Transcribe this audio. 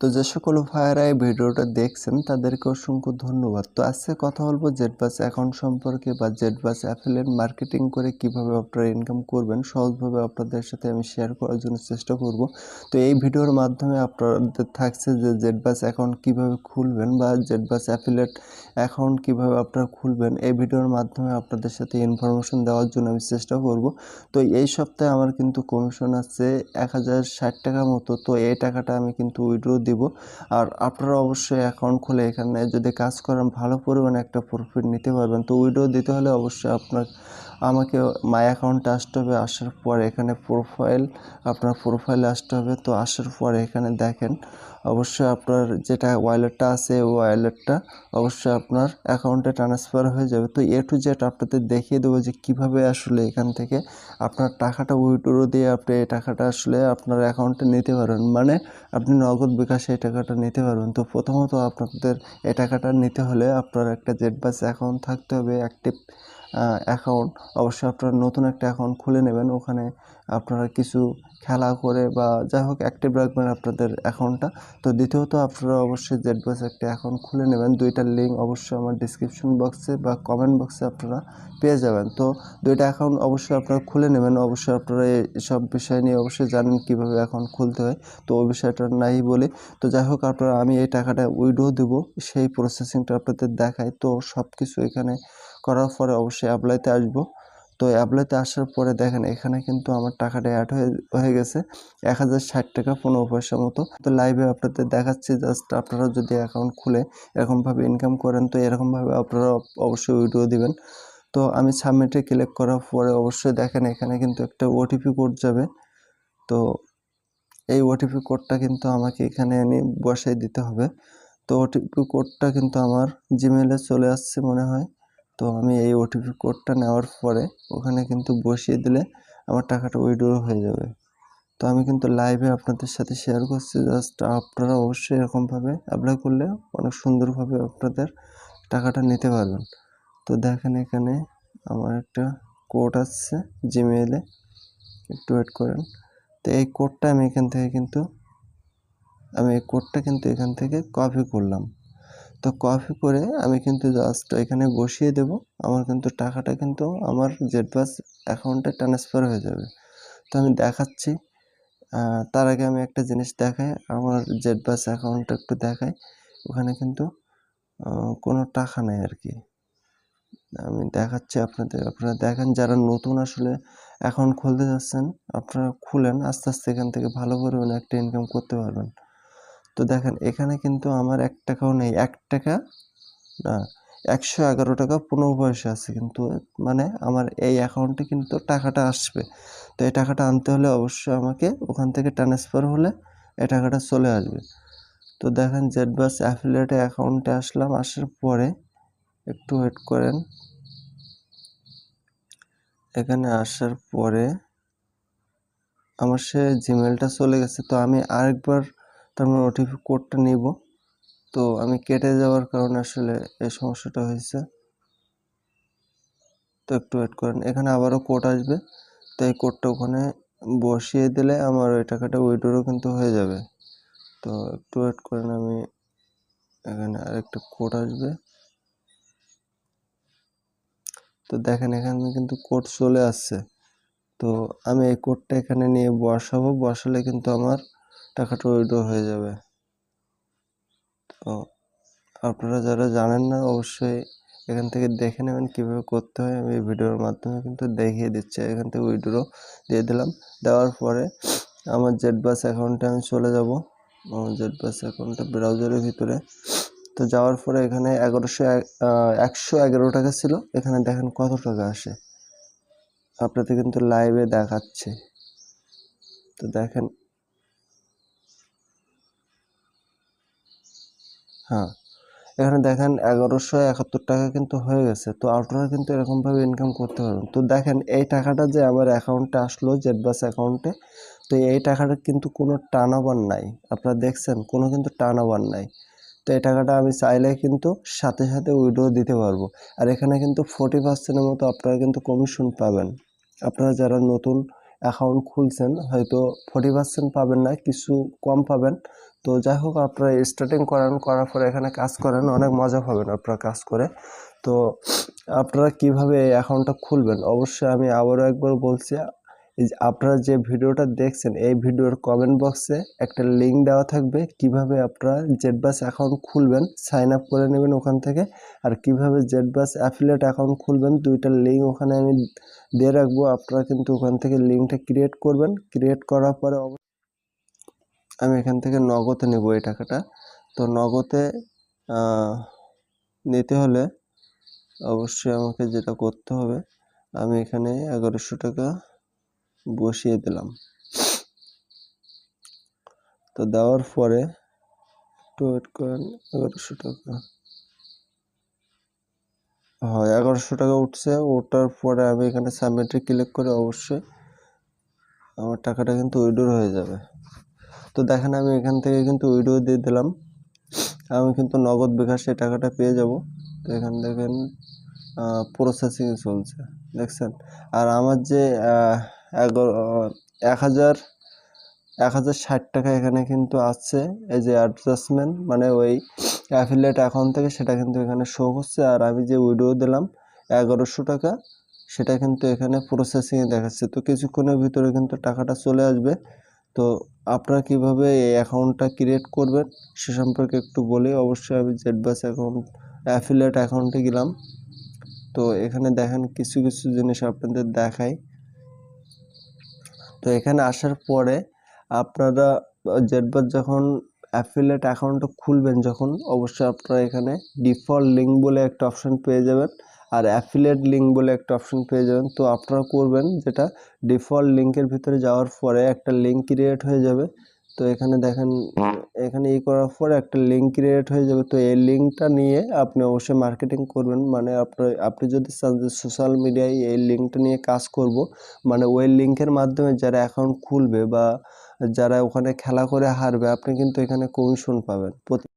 তো যে সকল ভাইয়েরা এই ভিডিওটা দেখছেন, তাদেরকে অসংখ্য ধন্যবাদ। তো আজকে কথা বলব জেটবাস অ্যাকাউন্ট সম্পর্কে বা জেটবাস অ্যাফিলিয়েট মার্কেটিং করে কীভাবে আপনারা ইনকাম করবেন, সহজভাবে আপনাদের সাথে আমি শেয়ার করার জন্য চেষ্টা করব। তো এই ভিডিওর মাধ্যমে আপনাদের থাকছে যে জেটবাস অ্যাকাউন্ট কীভাবে খুলবেন বা জেটবাস অ্যাফিলিয়েট অ্যাকাউন্ট কীভাবে আপনারা খুলবেন, এই ভিডিওর মাধ্যমে আপনাদের সাথে ইনফরমেশন দেওয়ার জন্য আমি চেষ্টা করব। তো এই সপ্তাহে আমার কিন্তু কমিশন আছে এক হাজার ষাট টাকা মতো, তো এই টাকাটা আমি কিন্তু উইড্রো দিব। আর আপনারা অবশ্যই অ্যাকাউন্ট খুলে এখানে যদি কাজ করেন, ভালো পরিমাণে একটা প্রফিট নিতে পারবেন। তো উইড্রো দিতে হলে অবশ্যই আপনার আমাকে মাই অ্যাকাউন্টে আসতে হবে, আসার পর এখানে প্রোফাইল আপনার প্রোফাইলে আসতে হবে। তো আসার পর এখানে দেখেন, অবশ্যই আপনার যেটা ওয়ালেটটা আছে, ওই ওয়ালেটটা অবশ্যই আপনার অ্যাকাউন্টে ট্রান্সফার হয়ে যাবে। তো এ টু জেড আপনাদের দেখিয়ে দেবো যে কীভাবে আসলে এখান থেকে আপনার টাকাটা উইড্রো দিয়ে আপনি এই টাকাটা আসলে আপনার অ্যাকাউন্টে নিতে পারবেন। মানে আপনি নগদ বিকাশে এই টাকাটা নিতে পারবেন। তো প্রথমত আপনাদের এই টাকাটা নিতে হলে আপনার একটা জেড বাস অ্যাকাউন্ট থাকতে হবে অ্যাক্টিভ অ্যাকাউন্ট অবশ্যই আপনারা নতুন একটা অ্যাকাউন্ট খুলে নেবেন। ওখানে আপনারা কিছু খেলা করে বা যাই হোক অ্যাক্টিভ রাখবেন আপনাদের অ্যাকাউন্টটা তো দ্বিতীয়ত আপনারা অবশ্যই জেড বাস একটা অ্যাকাউন্ট খুলে নেবেন। দুইটার লিঙ্ক অবশ্যই আমার ডিসক্রিপশন বক্সে বা কমেন্ট বক্সে আপনারা পেয়ে যাবেন। তো দুইটা অ্যাকাউন্ট অবশ্যই আপনারা খুলে নেবেন। অবশ্যই আপনারা সব বিষয় নিয়ে অবশ্যই জানেন কীভাবে অ্যাকাউন্ট খুলতে হয়। তো ওই বিষয়টা নাই বলে। তো যাই হোক আপনারা, আমি এই টাকাটা উইড্রো দেবো। সেই প্রসেসিংটা আপনাদের দেখাই। তো সব কিছু এখানে করার পরে অবশ্যই অ্যাপ্লাইতে আসব। তো অ্যাপ্লাইতে আসার পরে দেখেন, এখানে কিন্তু আমার টাকাটা অ্যাড হয়ে হয়ে গেছে এক হাজার ষাট টাকা পনেরো পয়সা মতো। তো লাইভে আপনাদের দেখাচ্ছি জাস্ট আপনারা যদি অ্যাকাউন্ট খুলে এরকমভাবে ইনকাম করেন, তো এরকমভাবে আপনারা অবশ্যই উইড্রো দিবেন। তো আমি সাবমিটে ক্লিক করার পরে অবশ্যই দেখেন, এখানে কিন্তু একটা ওটিপি কোড যাবে। তো এই ওটিপি কোডটা কিন্তু আমাকে এখানে এনে বসাই দিতে হবে। তো ওটিপি কোডটা কিন্তু আমার জিমেলে চলে আসছে মনে হয়। তো আমি এই ওটিপি কোডটা নেওয়ার পরে ওখানে কিন্তু বসিয়ে দিলে আমার টাকাটা উইড্রো হয়ে যাবে। তো আমি কিন্তু লাইভে আপনাদের সাথে শেয়ার করছি। জাস্ট আপনারা অবশ্যই এরকমভাবে অ্যাপ্লাই করলে অনেক সুন্দরভাবে আপনাদের টাকাটা নিতে পারবেন। তো দেখেন এখানে আমার একটা কোড আসছে জিমেইলে একটু ওয়েট করেন। তো এই কোডটা আমি এখান থেকে কিন্তু, আমি এই কোডটা কিন্তু এখান থেকে কপি করলাম। তো কপি করে আমি কিন্তু জাস্ট এখানে বসিয়ে দেব। আমার কিন্তু টাকাটা কিন্তু আমার জেটবাস অ্যাকাউন্টে ট্রান্সফার হয়ে যাবে। তো আমি দেখাচ্ছি। তার আগে আমি একটা জিনিস দেখাই। আমার জেটবাস অ্যাকাউন্টটা একটু দেখাই। ওখানে কিন্তু কোনো টাকা নেই আর কি। আমি দেখাচ্ছি আপনাদের। আপনারা দেখেন, যারা নতুন আসলে অ্যাকাউন্ট খুলতে যাচ্ছেন, আপনারা খুলেন, আস্তে আস্তে এখান থেকে ভালো পরিমাণে একটা ইনকাম করতে পারবেন। তো দেখেন, এখানে কিন্তু আমার এক টাকাও নেই। এক টাকা, না, একশো এগারো টাকা পনেরো পয়সা আছে কিন্তু মানে আমার এই অ্যাকাউন্টে কিন্তু টাকাটা আসবে। তো এই টাকাটা আনতে হলে অবশ্যই আমাকে ওখান থেকে ট্রান্সফার হলে এই টাকাটা চলে আসবে। তো দেখেন জেড বাস অ্যাফিলিয়েটে অ্যাকাউন্টে আসলাম, আসার পরে একটু ওয়েট করেন। এখানে আসার পরে আমার সে জিমেলটা চলে গেছে। তো আমি আরেকবার তার মানে ওটিপি কোডটা নিব। তো আমি কেটে যাওয়ার কারণে আসলে এই সমস্যাটা হয়েছে। তো একটু ওয়েট করেন, এখানে আবারও কোড আসবে। তো এই কোডটা ওখানে বসিয়ে দিলে আমার ওই টাকাটা উইড্রো কিন্তু হয়ে যাবে। তো একটু ওয়েট করেন, আমি এখানে আরেকটা কোড আসবে। তো দেখেন, এখানে কিন্তু কোড চলে আসছে। তো আমি এই কোডটা এখানে নিয়ে বসাবো। বসালে কিন্তু আমার টাকাটা উইড্রো হয়ে যাবে। তো আপনারা যারা জানেন না, অবশ্যই এখান থেকে দেখে নেবেন কীভাবে করতে হয়। আমি এই ভিডিওর মাধ্যমে কিন্তু দেখিয়ে দিচ্ছি। এখান থেকে উইড্রো দিয়ে দিলাম। দেওয়ার পরে আমার জেড বাস অ্যাকাউন্টে আমি চলে যাব। আমার জেড বাস অ্যাকাউন্টটা ব্রাউজারের ভিতরে। তো যাওয়ার পরে এখানে এগারোশো একশো এগারো টাকা ছিল। এখানে দেখেন কত টাকা আসে। আপনাদের কিন্তু লাইভে দেখাচ্ছে। তো দেখেন হ্যাঁ। এখানে দেখেন এগারোশো একাত্তর টাকা কিন্তু হয়ে গেছে। তো আপনারা কিন্তু এরকমভাবে ইনকাম করতে পারবেন। তো দেখেন এই টাকাটা যে আমার অ্যাকাউন্টে আসলো জেডবাস অ্যাকাউন্টে তো এই টাকাটা কিন্তু কোনো টানাবান নাই। আপনারা দেখছেন, কোনো কিন্তু টানাবান নাই। তো এই টাকাটা আমি চাইলে কিন্তু সাথে সাথে উইড্রো দিতে পারব। আর এখানে কিন্তু ফোর্টি পার্সেন্টের মতো আপনারা কিন্তু কমিশন পাবেন। আপনারা যারা নতুন অ্যাকাউন্ট খুলছেন, হয়তো ফর্টি পার্সেন্ট পাবেন না, কিছু কম পাবেন। তো যাই হোক, আপনারা স্টার্টিং করেন, করার পরে এখানে কাজ করেন, অনেক মজা পাবেন আপনারা কাজ করে। তো আপনারা কীভাবে এই অ্যাকাউন্টটা খুলবেন? অবশ্যই আমি আবারও একবার বলছি আপনারা যে ভিডিওটা দেখছেন, এই ভিডিওর কমেন্ট বক্সে একটা লিঙ্ক দেওয়া থাকবে কীভাবে আপনারা জেডবাস অ্যাকাউন্ট খুলবেন সাইন আপ করে নেবেন ওখান থেকে। আর কীভাবে জেডবাস অ্যাফিলেট অ্যাকাউন্ট খুলবেন, দুইটা লিঙ্ক ওখানে আমি দিয়ে রাখব। আপনারা কিন্তু ওখান থেকে লিঙ্কটা ক্রিয়েট করবেন। ক্রিয়েট করার পরে আমি এখান থেকে নগদে নেব এই টাকাটা। তো নগদে নিতে হলে অবশ্যই আমাকে যেটা করতে হবে, আমি এখানে এগারোশো টাকা বসিয়ে দিলাম। তো দেওয়ার পরে একটু ওয়েট করেন, এগারোশো টাকা। হয়, এগারোশো টাকা উঠছে, ওঠার পরে আমি এখানে সাবমিটে ক্লিক করে অবশ্যই আমার টাকাটা কিন্তু উইড্রো হয়ে যাবে। তো দেখেন, আমি এখান থেকে কিন্তু উইড্রো দিয়ে দিলাম। আমি কিন্তু নগদ বিকাশে টাকাটা পেয়ে যাব। তো এখান দেখেন প্রসেসিং চলছে, দেখছেন? আর আমার যে এগারো এক হাজার এক হাজার ষাট টাকা এখানে কিন্তু আছে। এই যে অ্যাডজাস্টমেন্ট মানে ওই অ্যাফিলিয়েট অ্যাকাউন্ট থেকে সেটা কিন্তু এখানে শো করছে আর আমি যে উইড্রো দিলাম, এগারোশো টাকা, সেটা কিন্তু এখানে প্রসেসিংয়ে দেখাচ্ছে। তো কিছুক্ষণের ভিতরে কিন্তু টাকাটা চলে আসবে। তো আপনারা কীভাবে এই অ্যাকাউন্টটা ক্রিয়েট করবেন, সে সম্পর্কে একটু বলি। অবশ্যই আমি জেডবাস অ্যাকাউন্ট অ্যাফিলিয়েট অ্যাকাউন্টে গেলাম। তো এখানে দেখেন কিছু কিছু জিনিস আপনাদের দেখাই। তো এখানে আসার পরে আপনারা জেডবার যখন অ্যাফিলেট অ্যাকাউন্টটা খুলবেন যখন, অবশ্যই আপনারা এখানে ডিফল্ট লিঙ্ক বলে একটা অপশান পেয়ে যাবেন আর অ্যাফিলেট লিঙ্ক বলে একটা অপশান পেয়ে যাবেন। তো আপনারা করবেন যেটা ডিফল্ট লিঙ্কের ভিতরে যাওয়ার পরে একটা লিঙ্ক ক্রিয়েট হয়ে যাবে। তো এখানে দেখেন, এখানে ই করার পর একটা লিঙ্ক ক্রিয়েট হয়ে যাবে। তো এই লিঙ্কটা নিয়ে আপনি অবশ্যই মার্কেটিং করবেন। মানে আপনার, আপনি যদি চান যে সোশ্যাল মিডিয়ায় এই লিঙ্কটা নিয়ে কাজ করব মানে ওই লিঙ্কের মাধ্যমে যারা অ্যাকাউন্ট খুলবে বা যারা ওখানে খেলা করে হারবে, আপনি কিন্তু এখানে কমিশন পাবেন।